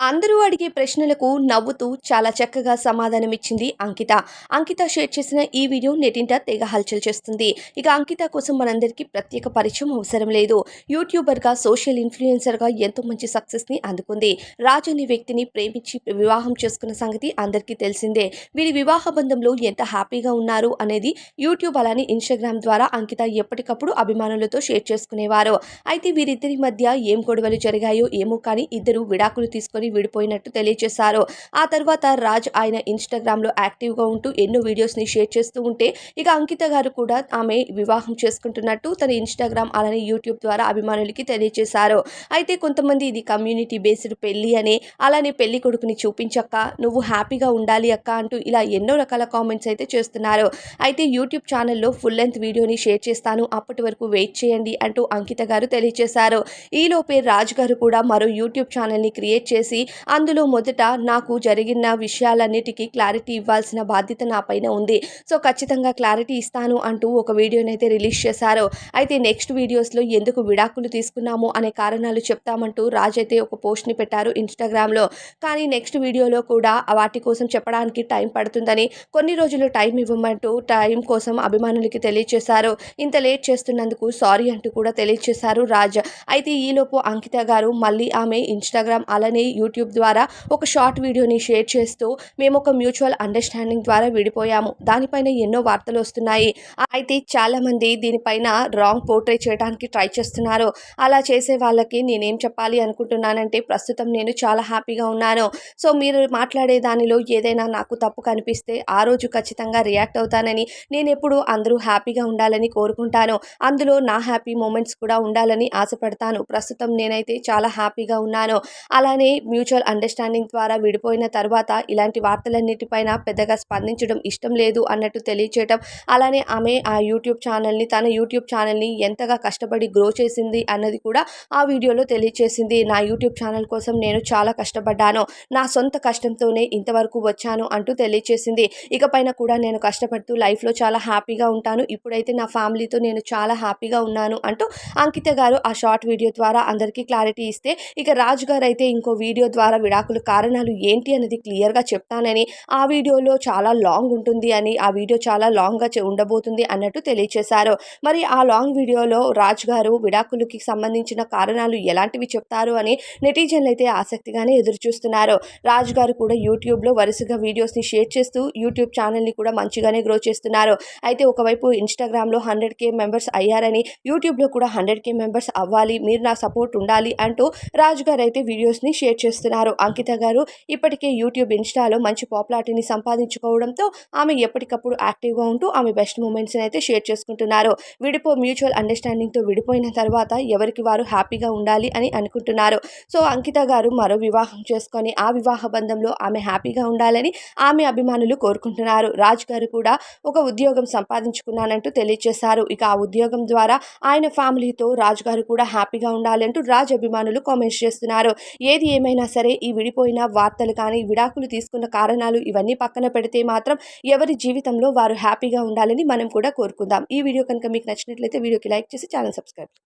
అందరూ అడిగే ప్రశ్నలకు నవ్వుతూ చాలా చక్కగా సమాధానమిచ్చింది అంకిత. అంకిత షేర్ చేసిన ఈ వీడియో నెటింట తెగ హల్చల్ చేస్తుంది. ఇక అంకిత కోసం మనందరికీ ప్రత్యేక పరిచయం అవసరం లేదు. యూట్యూబర్గా సోషల్ ఇన్ఫ్లుయెన్సర్గా ఎంతో మంచి సక్సెస్ని అందుకుంది. రాజు అనే వ్యక్తిని ప్రేమించి వివాహం చేసుకున్న సంగతి అందరికీ తెలిసిందే. వీరి వివాహ బంధంలో ఎంత హ్యాపీగా ఉన్నారు అనేది యూట్యూబ్ అలానే ఇన్స్టాగ్రామ్ ద్వారా అంకిత ఎప్పటికప్పుడు అభిమానులతో షేర్ చేసుకునేవారు. అయితే వీరిద్దరి మధ్య ఏం గొడవలు జరిగాయో ఏమో కానీ ఇద్దరు విడాకులు తీసుకొని విడిపోయినట్టు తెలియజేశారు. ఆ తర్వాత రాజ్ ఆయన ఇన్స్టాగ్రామ్లో యాక్టివ్గా ఉంటూ ఎన్నో వీడియోస్ని షేర్ చేస్తూ ఉంటే ఇక అంకిత గారు కూడా ఆమె వివాహం చేసుకుంటున్నట్టు తన ఇన్స్టాగ్రామ్ అలానే యూట్యూబ్ ద్వారా అభిమానులకి తెలియజేశారు. అయితే కొంతమంది ఇది కమ్యూనిటీ బేస్డ్ పెళ్ళి అని అలానే పెళ్ళి కొడుకుని చూపించక్క నువ్వు హ్యాపీగా ఉండాలి అక్క అంటూ ఇలా ఎన్నో రకాల కామెంట్స్ అయితే చేస్తున్నారు. అయితే యూట్యూబ్ ఛానల్లో ఫుల్ లెంత్ వీడియోని షేర్ చేస్తాను అప్పటి వరకు వెయిట్ చేయండి అంటూ అంకిత గారు తెలియజేశారు. ఈలోపే రాజ్ గారు కూడా మరో యూట్యూబ్ ఛానల్ని క్రియేట్ చేసి అందులో మొదట నాకు జరిగిన విషయాలన్నిటికీ క్లారిటీ ఇవ్వాల్సిన బాధ్యత నా పైన ఉంది. సో ఖచ్చితంగా క్లారిటీ ఇస్తాను అంటూ ఒక వీడియోని అయితే రిలీజ్ చేశారు. అయితే నెక్స్ట్ వీడియోస్లో ఎందుకు విడాకులు తీసుకున్నాము అనే కారణాలు చెప్తామంటూ రాజ్ అయితే ఒక పోస్ట్ని పెట్టారు ఇన్స్టాగ్రామ్లో. కానీ నెక్స్ట్ వీడియోలో కూడా వాటి కోసం చెప్పడానికి టైం పడుతుందని కొన్ని రోజులు టైం ఇవ్వమంటూ టైం కోసం అభిమానులకి తెలియజేశారు ఇంత లేట్ చేస్తున్నందుకు సారీ అంటూ కూడా తెలియజేశారు రాజ్. అయితే ఈలోపు అంకిత గారు మళ్ళీ ఆమె ఇన్స్టాగ్రామ్ అలానే యూట్యూబ్ ద్వారా ఒక షార్ట్ వీడియోని షేర్ చేస్తూ మేము ఒక మ్యూచువల్ అండర్స్టాండింగ్ ద్వారా విడిపోయాము. దానిపైన ఎన్నో వార్తలు వస్తున్నాయి. అయితే చాలామంది దీనిపైన రాంగ్ పోర్ట్రే చేయడానికి ట్రై చేస్తున్నారు. అలా చేసే వాళ్ళకి నేనేం చెప్పాలి అనుకుంటున్నానంటే ప్రస్తుతం నేను చాలా హ్యాపీగా ఉన్నాను. సో మీరు మాట్లాడే దానిలో ఏదైనా నాకు తప్పు కనిపిస్తే ఆ రోజు ఖచ్చితంగా రియాక్ట్ అవుతానని నేను ఎప్పుడు అందరూ హ్యాపీగా ఉండాలని కోరుకుంటాను. అందులో నా హ్యాపీ మూమెంట్స్ కూడా ఉండాలని ఆశపడతాను. ప్రస్తుతం నేనైతే చాలా హ్యాపీగా ఉన్నాను. అలానే మ్యూచువల్ అండర్స్టాండింగ్ ద్వారా విడిపోయిన తర్వాత ఇలాంటి వార్తలన్నిటిపైన పెద్దగా స్పందించడం ఇష్టం లేదు అన్నట్టు తెలియచేయటం. అలానే ఆమె ఆ యూట్యూబ్ ఛానల్ని తన యూట్యూబ్ ఛానల్ని ఎంతగా కష్టపడి గ్రో చేసింది అన్నది కూడా ఆ వీడియోలో తెలియచేసింది. నా యూట్యూబ్ ఛానల్ కోసం నేను చాలా కష్టపడ్డాను. నా సొంత కష్టంతోనే ఇంతవరకు వచ్చాను అంటూ తెలియచేసింది. ఇకపైన కూడా నేను కష్టపడుతూ లైఫ్లో చాలా హ్యాపీగా ఉంటాను. ఇప్పుడైతే నా ఫ్యామిలీతో నేను చాలా హ్యాపీగా ఉన్నాను అంటూ అంకిత గారు ఆ షార్ట్ వీడియో ద్వారా అందరికీ క్లారిటీ ఇస్తే ఇక రాజు గారు అయితే ఇంకో వీడియో ద్వారా విడాకుల కారణాలు ఏంటి అనేది క్లియర్గా చెప్తానని ఆ వీడియోలో చాలా లాంగ్ ఉంటుంది అని ఆ వీడియో చాలా లాంగ్గా ఉండబోతుంది అన్నట్టు తెలియచేశారు. మరి ఆ లాంగ్ వీడియోలో రాజ్ గారు విడాకులకి సంబంధించిన కారణాలు ఎలాంటివి చెప్తారు అని నెటిజన్లు అయితే ఆసక్తిగానే ఎదురు చూస్తున్నారు రాజ్ గారు కూడా యూట్యూబ్లో వరుసగా వీడియోస్ని షేర్ చేస్తూ యూట్యూబ్ ఛానల్ని కూడా మంచిగానే గ్రో చేస్తున్నారు. అయితే ఒకవైపు ఇన్స్టాగ్రామ్లో హండ్రెడ్ కే మెంబర్స్ అయ్యారని యూట్యూబ్లో కూడా హండ్రెడ్ కే మెంబర్స్ అవ్వాలి మీరు నా సపోర్ట్ ఉండాలి అంటూ రాజు గారు అయితే వీడియోస్ని షేర్ చేస్తున్నారు. అంకిత గారు ఇప్పటికే యూట్యూబ్ ఇన్స్టాలో మంచి పాపులారిటీని సంపాదించుకోవడంతో ఆమె ఎప్పటికప్పుడు యాక్టివ్గా ఉంటూ ఆమె బెస్ట్ మూమెంట్స్ని అయితే షేర్ చేసుకుంటున్నారు. విడిపో మ్యూచువల్ అండర్స్టాండింగ్తో విడిపోయిన తర్వాత ఎవరికి వారు హ్యాపీగా ఉండాలి అని అనుకుంటున్నారు. సో అంకిత గారు మరో వివాహం చేసుకొని ఆ వివాహ బంధంలో ఆమె హ్యాపీగా ఉండాలని ఆమె అభిమానులు కోరుకుంటున్నారు. రాజ్ గారు కూడా ఒక ఉద్యోగం సంపాదించుకున్నానంటూ తెలియజేశారు. ఇక ఆ ఉద్యోగం ద్వారా ఆయన ఫ్యామిలీతో రాజ్ గారు కూడా హ్యాపీగా ఉండాలంటూ రాజ్ అభిమానులు కామెంట్స్ చేస్తున్నారు. ఏది ఏమైనా సరే ఈ విడిపోయిన వార్తలు కానీ విడాకులు తీసుకున్న కారణాలు ఇవన్నీ పక్కన పెడితే మాత్రం ఎవరి జీవితంలో వారు హ్యాపీగా ఉండాలని మనం కూడా కోరుకుందాం. ఈ వీడియో కనుక మీకు నచ్చినట్లయితే వీడియోకి లైక్ చేసి ఛానల్ సబ్స్క్రైబ్